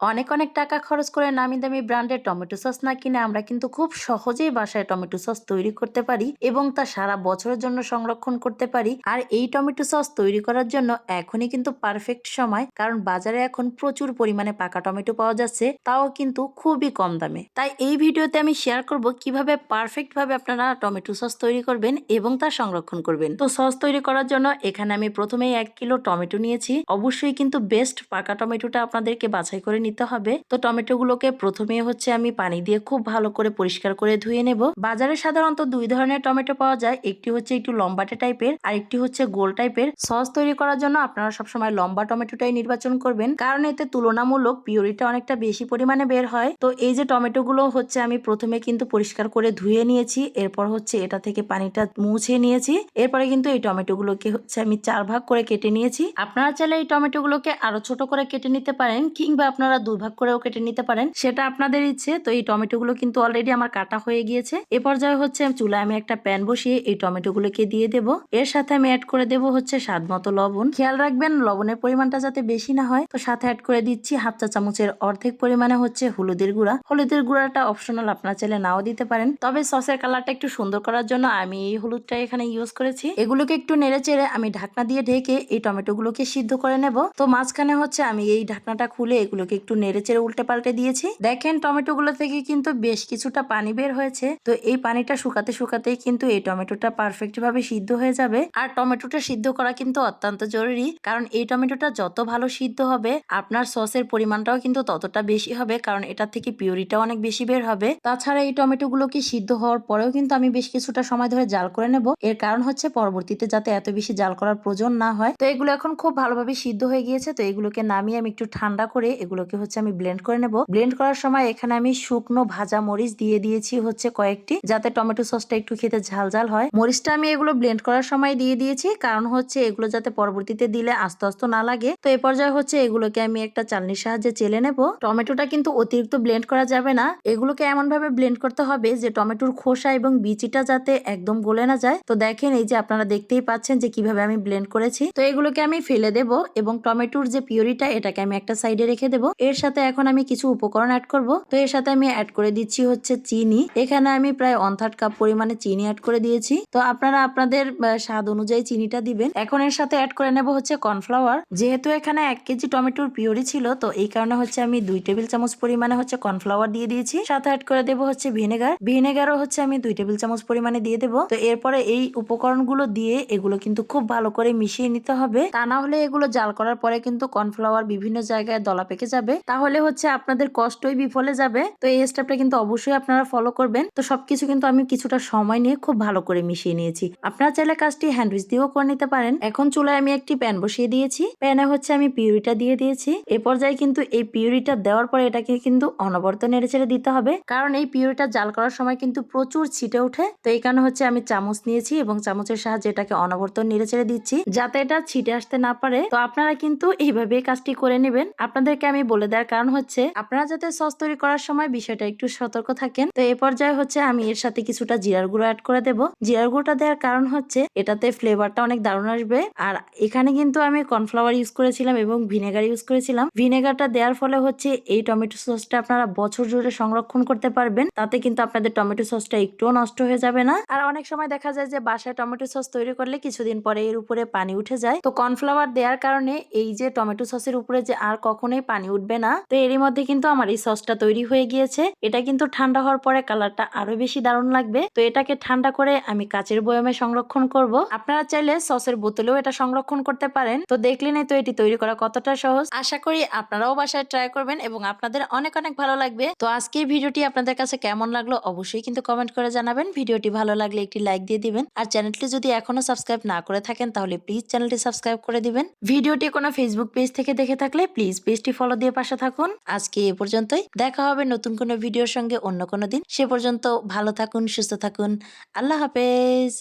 অনেক অনেক টাকা খরচ করে নামি দামি ব্র্যান্ডের টমেটো সস না কিনে আমরা কিন্তু খুব সহজেই বাসায় টমেটো সস তৈরি করতে পারি এবং তা সারা বছরের জন্য সংরক্ষণ করতে পারি। আর এই টমেটো সস তৈরি করার জন্য এখনই কিন্তু পারফেক্ট সময়, কারণ বাজারে এখন প্রচুর পরিমাণে পাকা টমেটো পাওয়া যাচ্ছে, তাও কিন্তু খুবই কম দামে। তাই এই ভিডিওতে আমি শেয়ার করব কীভাবে পারফেক্ট ভাবে আপনারা টমেটো সস তৈরি করবেন এবং তা সংরক্ষণ করবেন। তো সস তৈরি করার জন্য এখানে আমি প্রথমেই এক কিলো টমেটো নিয়েছি। অবশ্যই কিন্তু বেস্ট পাকা টমেটোটা আপনাদেরকে বাছাই করে নিতে হবে। তো টমেটোগুলোকে প্রথমে হচ্ছে আমি পানি দিয়ে খুব ভালো করে পরিষ্কার করে ধুয়ে নেব। বাজারে সাধারণত দুই ধরনের টমেটো পাওয়া যায়। একটি হচ্ছে একটু লম্বাটে টাইপের আর একটি হচ্ছে গোল টাইপের। সস তৈরি করার জন্য আপনারা সবসময় লম্বা টমেটোটাই নির্বাচন করবেন। কারণ এতে তুলনামূলক পিওরিটা অনেকটা বেশি পরিমাণে বের হয়। তো এই যে টমেটোগুলো হচ্ছে আমি প্রথমে কিন্তু পরিষ্কার করে ধুয়ে নিয়েছি। এরপর হচ্ছে এটা থেকে পানিটা মুছে নিয়েছি। এরপরে কিন্তু এই টমেটোগুলোকে হচ্ছে আমি চার ভাগ করে কেটে নিয়েছি। আপনারা চাইলে এই টমেটোগুলোকে আরও ছোট করে কেটে নিতে পারেন কিংবা আপনারা দুই ভাগ করেও কেটে নিতে পারেন, সেটা আপনাদের ইচ্ছে। তো এই টমেটো গুলো কিন্তু অলরেডি আমার কাটা হয়ে গিয়েছে। এ পর্যায়ে হচ্ছে চুলায় আমি একটা প্যান বসিয়ে এই টমেটো গুলোকে দিয়ে দেব। এর সাথে আমি অ্যাড করে দেব হচ্ছে স্বাদ মতো লবণ। খেয়াল রাখবেন, লবণের পরিমাণটা যাতে বেশি না হয়, তো সাথে অ্যাড করে দিচ্ছি হাফ চা চামচের অর্ধেক পরিমাণে হচ্ছে হলুদের গুঁড়া। হলুদের গুঁড়াটা অপশনাল আপনার চাইলে নাও দিতে পারেন। তবে সসের কালারটা একটু সুন্দর করার জন্য আমি এই হলুদটা এখানে ইউজ করেছি। এগুলোকে একটু নেড়ে চেড়ে আমি ঢাকনা দিয়ে ঢেকে এই টমেটো গুলোকে সিদ্ধ করে নেব। তো মাঝখানে হচ্ছে আমি এই ঢাকনাটা খুলে এগুলোকে একটু নেড়ে চেড়ে উল্টে পাল্টে দিয়েছি। দেখেন টমেটো গুলো থেকে কিন্তু বেশ কিছুটা পানি বের হয়েছে। তো এই পানিটা শুকাতে শুকাতেই কিন্তু এই টমেটোটা পারফেক্ট ভাবে সিদ্ধ হয়ে যাবে। আর টমেটোটা সিদ্ধ করা কিন্তু অত্যন্ত জরুরি, কারণ এই টমেটোটা যত ভালো সিদ্ধ হবে, আপনার সসের পরিমাণটাও কিন্তু ততটা বেশি হবে, কারণ এটা থেকে পিউরিটাও অনেক বেশি বের হবে। তাছাড়া এই টমেটো গুলোকে সিদ্ধ হওয়ার পরেও কিন্তু আমি বেশ কিছুটা সময় ধরে জাল করে নেব। এর কারণ হচ্ছে পরবর্তীতে যাতে এত বেশি জাল করার প্রয়োজন না হয়। তো এগুলো এখন খুব ভালোভাবে সিদ্ধ হয়ে গিয়েছে। তো এগুলোকে নামিয়ে আমি একটু ঠান্ডা করে এগুলোকে হচ্ছে আমি ব্লেন্ড করে নেব। ব্লেন্ড করার সময় এখানে আমি শুকনো ভাজা মরিচ দিয়ে দিয়েছি হচ্ছে কয়েকটি, যাতে টমেটো সসটা একটু খেতে ঝাল ঝাল হয়। মরিচটা আমি এগুলো ব্লেন্ড করার সময় দিয়ে দিয়েছি, কারণ হচ্ছে এগুলো যাতে পরবর্তীতে দিলে আস্তে আস্তে না লাগে। তো এ পর্যায়ে হচ্ছে এগুলোকে আমি একটা চালনির সাহায্যে চেলে নেব। টমেটোটা কিন্তু অতিরিক্ত ব্লেন্ড করা যাবে না। এগুলোকে এমন ভাবে ব্লেন্ড করতে হবে যে টমেটোর খোসা এবং বিচিটা যাতে একদম গলে না যায়। তো দেখেন এই যে আপনারা দেখতেই পাচ্ছেন যে কীভাবে আমি ব্লেন্ড করেছি। তো এগুলোকে আমি ফেলে দেব এবং টমেটোর যে পিওরিটা এটাকে আমি একটা সাইডে রেখে দেব। এর সাথে এখন আমি কিছু উপকরণ অ্যাড করব। তো এর সাথে আমি অ্যাড করে দিচ্ছি হচ্ছে চিনি। এখানে আমি প্রায় ওয়ান থার্ড কাপ পরিমাণে চিনি অ্যাড করে দিয়েছি। তো আপনারা আপনাদের স্বাদ অনুযায়ী চিনিটা দিবেন। এখন এর সাথে অ্যাড করে নেব হচ্ছে কর্নফ্লাওয়ার যেহেতু এখানে এক কেজি টমেটোর পিওরি ছিল, তো এই কারণে হচ্ছে আমি দুই টেবিল চামচ পরিমাণে হচ্ছে কর্নফ্লাওয়ার দিয়ে দিয়েছি। সাথে অ্যাড করে দেবো হচ্ছে ভিনেগার ভিনেগারও হচ্ছে আমি দুই টেবিল চামচ পরিমাণে দিয়ে দেবো। তো এরপরে এই উপকরণগুলো দিয়ে এগুলো কিন্তু খুব ভালো করে মিশিয়ে নিতে হবে। তা না হলে এগুলো জাল করার পরে কিন্তু কর্নফ্লাওয়ার বিভিন্ন জায়গায় দলা পেকে যাবে। তাহলে হচ্ছে আপনাদের কষ্টই বিফলে যাবে। তো এই স্টেপটা কিন্তু অবশ্যই আপনারা ফলো করবেন। তো সবকিছু কিন্তু আমি কিছুটা সময় নিয়ে খুব ভালো করে মিশিয়ে নিয়েছি। আপনারা চাইলে কাজটি হ্যান্ডউইচ দিয়েও করে নিতে পারেন। এখন চুলায় আমি একটি প্যান বসিয়ে দিয়েছি। প্যানে হচ্ছে আমি পিউরিটা দিয়ে দিয়েছি। এ পর্যায়ে কিন্তু এই পিউরিটা দেওয়ার পরে এটাকে কিন্তু অনবরত নেড়ে ছেড়ে দিতে হবে। কারণ এই পিউরিটা জাল করার সময় কিন্তু প্রচুর ছিটে ওঠে। তো এই কারণে হচ্ছে আমি চামচ নিয়েছি এবং চামচের সাহায্যে এটাকে অনবরত নেড়ে ছেড়ে দিচ্ছি। যাতে এটা ছিটে আসতে না পারে। তো আপনারা কিন্তু এইভাবে কাজটি করে নেবেন। আপনাদেরকে আমি বলে দেওয়ার কারণ হচ্ছে আপনারা যাতে সস তৈরি করার সময় বিষয়টা একটু সতর্ক থাকেন। তো এ পর্যায়ে হচ্ছে আমি এর সাথে কিছুটা জিরার গুঁড়ো অ্যাড করে দেব। জিরার গুঁড়োটা দেওয়ার কারণ হচ্ছে এটাতে ফ্লেভারটা অনেক দারুণ আসবে। আর এখানে কিন্তু আমি কর্নফ্লাওয়ার ইউজ করেছিলাম এবং ভিনেগার ইউজ করেছিলাম। ভিনেগারটা দেওয়ার ফলে হচ্ছে এই টমেটো সসটা আপনারা বছর জুড়ে সংরক্ষণ করতে পারবেন। তাতে কিন্তু আপনাদের টমেটো সসটা একটুও নষ্ট হয়ে যাবে না। আর অনেক সময় দেখা যায় যে বাসায় টমেটো সস তৈরি করলে কিছুদিন পরে এর উপরে পানি উঠে যায়। তো কর্নফ্লাওয়ার দেওয়ার কারণে এই যে টমেটো সসের উপরে যে আর কখনোই পানি উঠবে না। তো এরই মধ্যে কিন্তু আমার এই সসটা তৈরি হয়ে গিয়েছে। এটা কিন্তু ঠান্ডা হওয়ার পরে কালারটা আরও বেশি দারুণ লাগবে। তো এটাকে ঠান্ডা করে আমি কাচের বয়মে সংরক্ষণ করব। আপনারা চাইলে সসের বোতলেও এটা সংরক্ষণ করতে পারেন। তো দেখলেনই তো এটি তৈরি করা কতটা সহজ। আশা করি আপনারাও বাসায় ট্রাই করবেন এবং আপনাদের অনেক অনেক ভালো লাগবে। তো আজকের ভিডিওটি আপনাদের কাছে কেমন লাগল অবশ্যই কিন্তু কমেন্ট করে জানাবেন। ভিডিওটি ভালো লাগলে একটি লাইক দিয়ে দিবেন। আর চ্যানেলটি যদি এখনও সাবস্ক্রাইব না করে থাকেন তাহলে প্লিজ চ্যানেলটি সাবস্ক্রাইব করে দিবেন। ভিডিওটি কোনো ফেসবুক পেজ থেকে দেখে থাকলে প্লিজ পেজটি ফলো দিয়ে পাশে থাকুন। আজকে এ পর্যন্তই। দেখা হবে নতুন কোনো ভিডিওর সঙ্গে অন্য কোনো দিন। সে পর্যন্ত ভালো থাকুন, সুস্থ থাকুন। আল্লাহ হাফেজ।